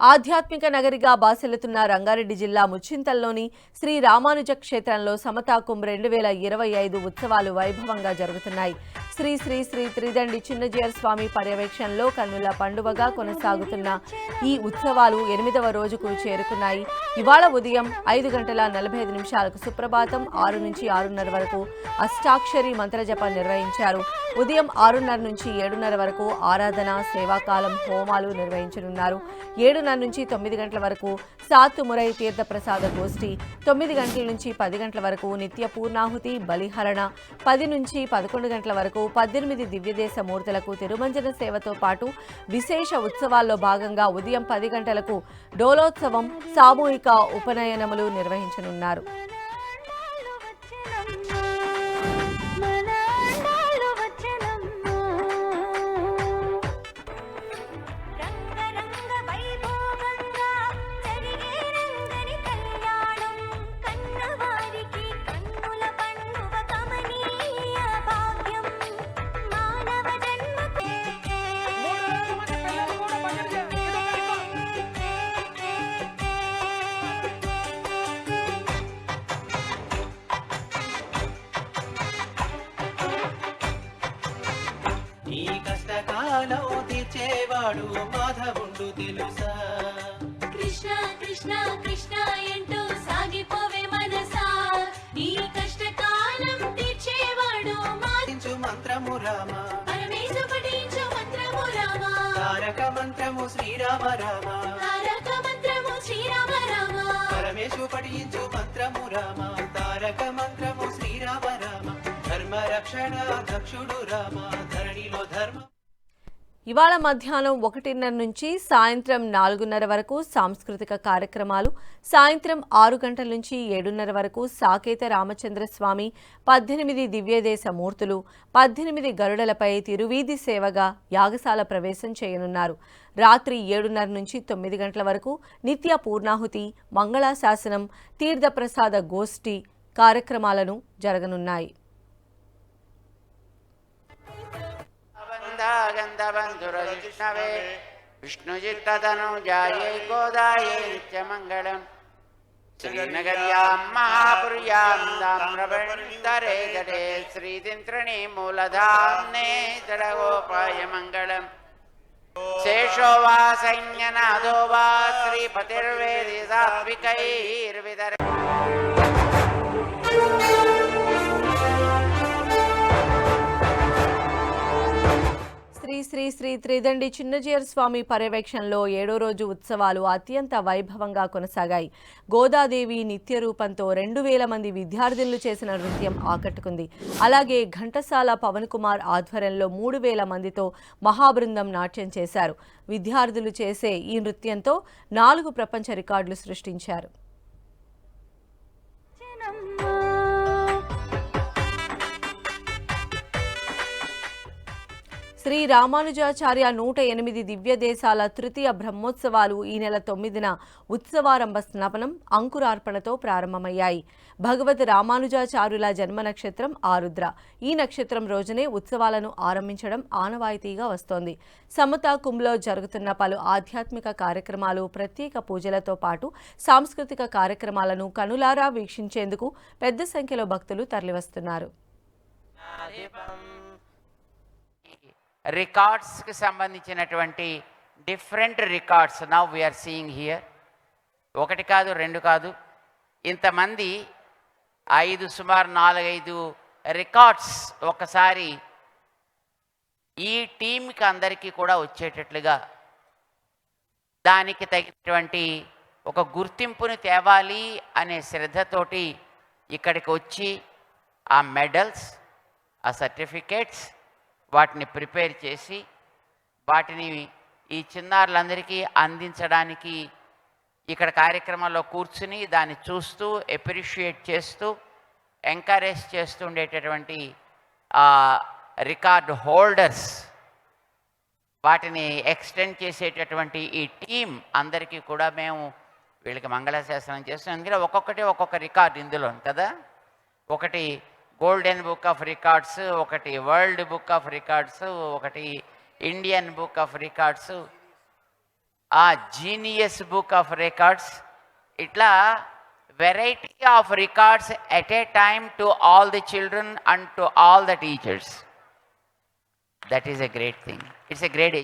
ఆధ్యాత్మిక నగరిగా బాసెలుతున్న రంగారెడ్డి జిల్లా ముచ్చింతల్లోని శ్రీ రామానుజ క్షేత్రంలో సమతా కుంభ్ రెండు వేల ఇరవై ఐదు ఉత్సవాలు వైభవంగా జరుగుతున్నాయి. శ్రీ శ్రీ శ్రీ త్రిదండి చిన్నజీయర్ స్వామి పర్యవేక్షణలో కన్నుల పండువగా కొనసాగుతున్న ఈ ఉత్సవాలు ఎనిమిదవ రోజుకు చేరుకున్నాయి. ఇవాళ ఉదయం ఐదు గంటల నలభై ఐదు నిమిషాలకు సుప్రభాతం ఆరు నుంచి ఆరున్నర వరకు అష్టాక్షరి మంత్రజపం నిర్వహించారు. ఉదయం ఆరున్నర నుంచి ఏడున్నర వరకు ఆరాధన సేవాకాలం హోమాలు నిర్వహించనున్నారు. ఏడున్నర నుంచి తొమ్మిది గంటల వరకు సాత్తు మురై తీర్థ ప్రసాద గోష్ఠి తొమ్మిది గంటల నుంచి పది గంటల వరకు నిత్య పూర్ణాహుతి బలిహరణ పది నుంచి పదకొండు గంటల వరకు పద్దెనిమిది దివ్యదేశ మూర్తులకు తిరుమంజన సేవతో పాటు విశేష ఉత్సవాల్లో భాగంగా ఉదయం పది గంటలకు డోలోత్సవం సామూహిక ఉపనయనములు నిర్వహించనున్నారు. కష్టకాలం తీర్చేవాడు మాధవుండు తెలుసా? కృష్ణ కృష్ణ కృష్ణ ఎంటూ సాగిపోవే మనసా? నీ కష్టకాలం తీర్చేవాడు మంత్రము రామ. పరమేశ పఠించు మంత్రము రామ. తారక మంత్రము శ్రీరామ రామ. తారక మంత్రము శ్రీరామ రామ. పరమేశు పఠించు మంత్రము రామ. తారక మంత్రము శ్రీరామ రామ. ధర్మ రక్షణ దక్షుడు రామ. ఇవాళ మధ్యాహ్నం ఒకటిన్నర నుంచి సాయంత్రం నాలుగున్నర వరకు సాంస్కృతిక కార్యక్రమాలు సాయంత్రం ఆరు గంటల నుంచి ఏడున్నర వరకు సాకేత రామచంద్ర స్వామి పద్దెనిమిది దివ్యదేశ మూర్తులు పద్దెనిమిది గరుడలపై తిరువీధి సేవగా యాగశాల ప్రవేశం చేయనున్నారు. రాత్రి ఏడున్నర నుంచి తొమ్మిది గంటల వరకు నిత్య పూర్ణాహుతి మంగళాశాసనం తీర్థప్రసాద గోష్ఠి కార్యక్రమాలను జరగనున్నాయి. गन्धबन्धुरविष्णवे विष्णुचित्ततनुजायै गोदायै नित्यमङ्गलम्। श्रीनगर्यां महापुर्यां ताम्रबन्धरे जटे श्रीतिन्त्रिणी मूलधाम्ने मङ्गलम् शेषो वा सैन्यनादो वा श्रीपतिर्वेदि सात्विकैर्विदर శ్రీ శ్రీ త్రిదండి చిన్నజీయర్ స్వామి పర్యవేక్షణలో ఏడో రోజు ఉత్సవాలు అత్యంత వైభవంగా కొనసాగాయి. గోదాదేవి నిత్య రూపంతో రెండు వేల మంది విద్యార్థులు చేసిన నృత్యం ఆకట్టుకుంది. అలాగే ఘంటసాల పవన్ కుమార్ ఆధ్వర్యంలో మూడు వేల మందితో మహాబృందం నాట్యం చేశారు. విద్యార్థులు చేసే ఈ నృత్యంతో నాలుగు ప్రపంచ రికార్డులు సృష్టించారు. శ్రీ రామానుజాచార్య నూట ఎనిమిది దివ్య దేశాల తృతీయ బ్రహ్మోత్సవాలు ఈ నెల తొమ్మిదిన ఉత్సవారంభ స్నపనం అంకురార్పణతో ప్రారంభమయ్యాయి. భగవద్ రామానుజాచార్యుల జన్మ నక్షత్రం ఆరుద్ర. ఈ నక్షత్రం రోజునే ఉత్సవాలను ఆరంభించడం ఆనవాయితీగా వస్తోంది. సమతా కుంభలో జరుగుతున్న పలు ఆధ్యాత్మిక కార్యక్రమాలు ప్రత్యేక పూజలతో పాటు సాంస్కృతిక కార్యక్రమాలను కనులారా వీక్షించేందుకు పెద్ద సంఖ్యలో భక్తులు తరలివస్తున్నారు. రికార్డ్స్కి సంబంధించినటువంటి different records now we are seeing here ఒకటి కాదు రెండు కాదు. ఇంతమంది ఐదు సుమారు నాలుగైదు రికార్డ్స్ ఒకసారి ఈ టీంకి అందరికీ కూడా వచ్చేటట్లుగా దానికి తగినటువంటి ఒక గుర్తింపుని తేవాలి అనే శ్రద్ధతోటి ఇక్కడికి వచ్చి ఆ మెడల్స్ ఆ సర్టిఫికేట్స్ వాటిని ప్రిపేర్ చేసి వాటిని ఈ చిన్నారులందరికీ అందించడానికి ఇక్కడ కార్యక్రమంలో కూర్చుని దాన్ని చూస్తూ ఎప్రిషియేట్ చేస్తూ ఎంకరేజ్ చేస్తూ ఉండేటటువంటి రికార్డ్ హోల్డర్స్ వాటిని ఎక్స్టెండ్ చేసేటటువంటి ఈ టీం అందరికీ కూడా మేము వీళ్ళకి మంగళశాసనం చేస్తాం. ఎందుకంటే ఒక్కొక్కటి ఒక్కొక్క రికార్డు ఇందులో కదా? ఒకటి గోల్డెన్ బుక్ ఆఫ్ రికార్డ్స్ ఒకటి వరల్డ్ బుక్ ఆఫ్ రికార్డ్స్ ఒకటి ఇండియన్ బుక్ ఆఫ్ రికార్డ్స్ ఆ జీనియస్ బుక్ ఆఫ్ రికార్డ్స్ ఇట్లా variety of records at a time to all the children and to all the teachers that is a great thing it's a great